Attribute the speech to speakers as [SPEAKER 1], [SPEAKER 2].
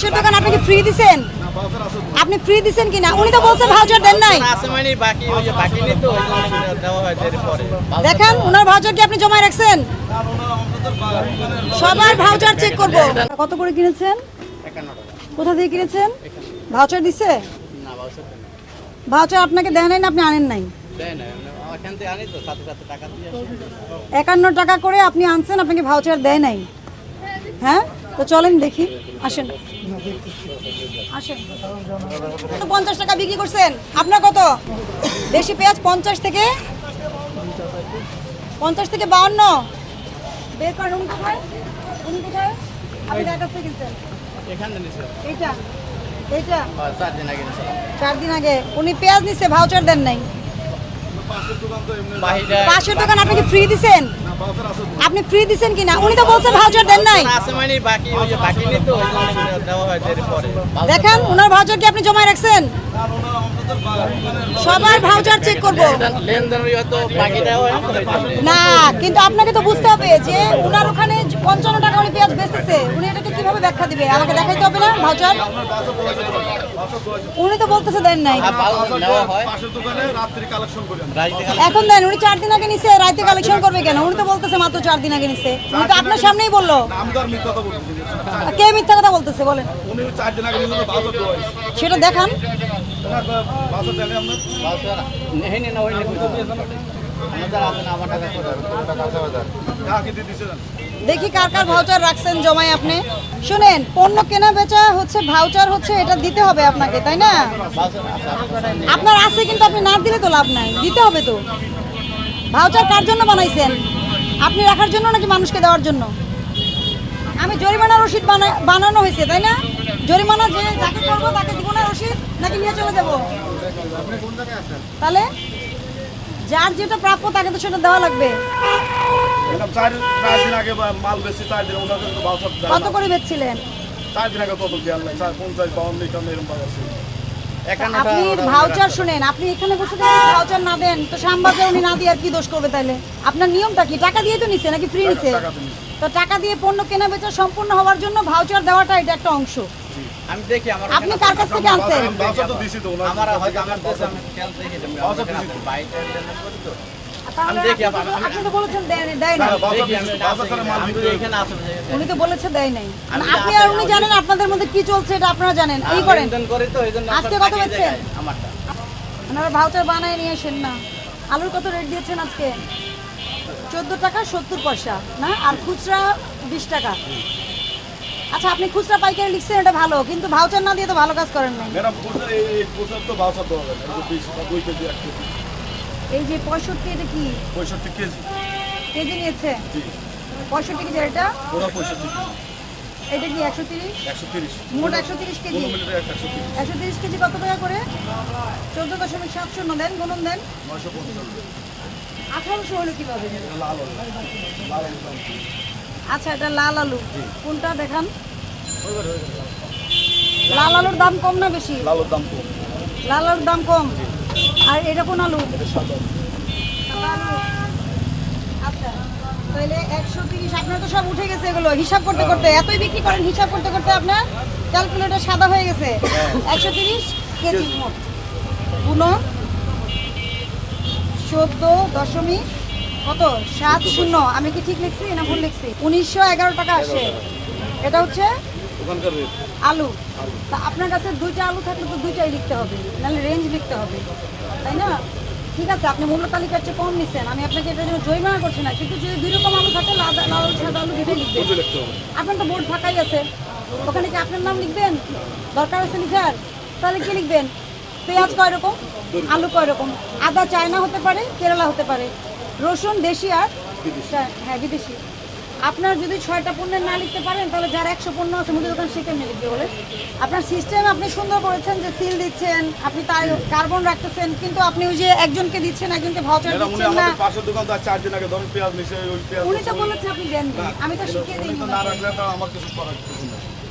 [SPEAKER 1] পাশের দোকান আপনি কি ফ্রি দিছেন? আপনি ফ্রি দিছেন কিনা? উনি তো বলছেন ভাউচার দেন নাই। দেখান ওনার ভাউচার কি আপনি জমায় রাখছেন? সবার ভাউচার চেক করব। কত করে কিনেছেন? কোথা থেকে কিনেছেন? ভাউচার দিছে? ভাউচার আপনাকে দেয় নাই না আপনি আনেন নাই। একান্ন টাকা করে আপনি আনছেন আপনাকে ভাউচার দেয় নাই। হ্যাঁ? তো চলেন দেখি আসেন। আসেন। পঞ্চাশ টাকা বিক্রি করছেন আপনার কত? দেশি পেঁয়াজ পঞ্চাশ থেকে পঞ্চাশ থেকে বাউন্ন। বের করেন উনি কোথায়? উনি কোথায়? আপনি কার কাছ থেকে কিনছেন এইটা এইটা?
[SPEAKER 2] চার দিন আগে
[SPEAKER 1] চার দিন আগে। উনি পেঁয়াজ নিচ্ছে ভাউচার দেন নাই। পাশের দোকান আপনি কি ফ্রি দিছেন? আপনি ফ্রি দিছেন কিনা উনি তো বলছেন ভাউচার দেন নাই।
[SPEAKER 2] আছে মানে বাকি ওই যে বাকি নিত ওই জন্য দেওয়া হয় এর পরে।
[SPEAKER 1] দেখান ওনার ভাউচার কি আপনি জমায় রাখছেন? সবার ভাউচার চেক করব।
[SPEAKER 2] হয়।
[SPEAKER 1] না কিন্তু আপনাকে তো বুঝতে হবে যে ওনার ওখানে পঞ্চান্ন বেচতেছে উনি এটাকে কীভাবে ব্যাখ্যা দিবে? আমাকে দেখাইতে হবে না ভাউচার উনি তো বলতেছে দেন নাই। এখন দেন, উনি চার দিন আগে নিছে, রাইতে কালেকশন করবে কেন? উনি তো বলতেছে মাত্র চার দিন আগে নিছে। উনি তো আপনার সামনেই বলল। কে মিথ্যা কথা বলতেছে, বলেন। সেটা দেখান। দেখি কার কার ভাউচার রাখছেন জমাই আপনি। শুনেন, পণ্য কেনা বেচা হচ্ছে ভাউচার হচ্ছে, এটা দিতে হবে আপনাকে, তাই না? আপনার আছে কিন্তু আপনি না দিলে তো লাভ নাই, দিতে হবে তো। ভাউচার কার জন্য বানাইছেন? আপনি রাখার জন্য নাকি মানুষকে দেওয়ার জন্য? আমি জরিমানা রসিদ বানা- বানানো হয়েছে, তাই না? জরিমানা যে যাকে করব তাকে দিব না রসিদ নাকি নিয়ে চলে যাব? তাহলে? যার যেটা প্রাপ্য তাকে তো সেটা দেওয়া লাগবে।
[SPEAKER 3] চার চার দিন আগে মাল বেশি চার দিন ওনার কিন্তু
[SPEAKER 1] কত। করে বেচছিলেন?
[SPEAKER 3] চার দিন আগে তত দেওয়ার নাই চার পঞ্চাশ বাউন্ন এখানে এরকম বাজার
[SPEAKER 1] আপনি ভাউচার শুনেন আপনি এখানে বসে ভাউচার না দেন তো উনি না দিয়ে আর কি দোষ করবে তাইলে? আপনার নিয়মটা কি? টাকা দিয়ে তো নিচ্ছে নাকি ফ্রি
[SPEAKER 3] টাকা তো
[SPEAKER 1] তো টাকা দিয়ে পণ্য কেনা বেচা সম্পূর্ণ হওয়ার জন্য ভাউচার দেওয়াটা এটা একটা অংশ।
[SPEAKER 2] আমি দেখি আমার
[SPEAKER 1] আপনি কার কাছ থেকে আনছেন।
[SPEAKER 3] বাজার তো দিছি তো
[SPEAKER 2] আমার হয়তো আমার দেশে আমি খেয়াল দেখি
[SPEAKER 3] বাউসার দিছি তো।
[SPEAKER 2] করি তো।
[SPEAKER 1] তাহলে
[SPEAKER 2] দেখি,
[SPEAKER 1] আপনি তো-
[SPEAKER 2] আমি-
[SPEAKER 1] আপনি তো বলেছেন দেয় নাই- দেয় নাই।
[SPEAKER 3] বাজার
[SPEAKER 2] দেখি আমি
[SPEAKER 3] দিছি,
[SPEAKER 2] না
[SPEAKER 3] বাজার ছাড়া মাল
[SPEAKER 2] আমি
[SPEAKER 3] বিক্রি
[SPEAKER 2] তো
[SPEAKER 3] না।
[SPEAKER 2] এখানে আছে
[SPEAKER 1] উনি তো বলেছে দেয় নাই। আপনি আর উনি জানেন আপনাদের মধ্যে কি চলছে এটা আপনারা জানেন। এই করেন।
[SPEAKER 2] লেনদেন করি তো এই
[SPEAKER 1] আজকে কত
[SPEAKER 2] বাকি আমারটা।
[SPEAKER 1] ওনারা ভাউচার বানায় নিয়ে আসেন না। আলুর কত রেট দিয়েছেন আজকে? চোদ্দ টাকা সত্তর পয়সা না? আর খুচরা বিশ টাকা। আচ্ছা আপনি খুচরা পাইকারি লিখছেন এটা ভালো কিন্তু ভাউচার না দিয়ে তো ভালো কাজ করেন নাই।
[SPEAKER 3] ম্যাডাম খুচরা এই খুচরা তো বাজার দেওয়া যাবে এই যে বিশ দুই কেজি এক কেজি।
[SPEAKER 1] এই যে পঁয়ষট্টি এটা কি?
[SPEAKER 3] পঁয়ষট্টি কেজি।
[SPEAKER 1] কেজি নিয়েছে?
[SPEAKER 3] জি।
[SPEAKER 1] পঁয়ষট্টি কেজি এটা?
[SPEAKER 3] ওরা পঁয়ষট্টি
[SPEAKER 1] এটা কি একশো তিরিশ?
[SPEAKER 3] একশো তিরিশ।
[SPEAKER 1] মোট একশো তিরিশ কেজি।
[SPEAKER 3] একশো তিরিশ।
[SPEAKER 1] কেজি কত টাকা করে? চোদ্দ দশমিক সাত শূন্য দেন গুনুন দেন। আঠারোশো হলো কীভাবে
[SPEAKER 3] লাল। লাল।
[SPEAKER 1] আচ্ছা এটা লাল আলু। কোনটা দেখান? লাল আলুর দাম কম না বেশি?
[SPEAKER 3] লালের দাম কম।
[SPEAKER 1] লাল আলুর দাম কম? আর এটা কোন আলু। আচ্ছা তাহলে একশো তিরিশ আপনার তো সব উঠে গেছে এগুলো। হিসাব করতে করতে এতই বিক্রি করেন হিসাব করতে করতে আপনার ক্যালকুলেটর সাদা হয়ে গেছে। একশো তিরিশ কেজি মোট। গুণ চোদ্দ দশমিক কত? সাত শূন্য। আমি কি ঠিক লিখছি না ভুল লিখছি? উনিশশো এগারো টাকা আসে। এটা হচ্ছে আলু। তা আপনার কাছে দুইটা আলু থাকলে তো দুইটাই লিখতে হবে। নাহলে রেঞ্জ লিখতে হবে। তাই না? ঠিক আছে আপনি মূল্য তালিকার চেয়ে কম নিচ্ছেন আমি আপনাকে এটার জন্য জরিমানা করছি না। কিন্তু যদি দুই রকম আলু থাকে লাল সাদা আলু দুটোই লিখবেন আপনার তো বোর্ড ফাঁকাই আছে। ওখানে কি আপনার নাম লিখবেন? দরকার আছে লিখার? তাহলে কি লিখবেন? পেঁয়াজ কয় রকম? আলু কয় রকম? আদা চায়না হতে পারে কেরালা হতে পারে। রসুন দেশি আর হ্যাঁ বিদেশি। আপনার যদি ছয়টা পণ্যের না লিখতে পারেন তাহলে যার একশো পণ্য আছে মুদি দোকান সে কেমনি লিখবে বলে আপনার সিস্টেম আপনি সুন্দর করেছেন যে সিল দিচ্ছেন আপনি তাই কার্বন রাখতেছেন কিন্তু আপনি ওই যে একজনকে দিচ্ছেন একজনকে ভাউচার দিচ্ছেন না।
[SPEAKER 3] পাশের দোকান তো চার দিন আগে ধরুন পেঁয়াজ নিছে ওই পেঁয়াজ
[SPEAKER 1] উনি তো বলেছে আপনি দেন আমি তো শিখিয়ে দিই
[SPEAKER 3] তো না রাখলে তো আমার কিছু করার কিছু নেই।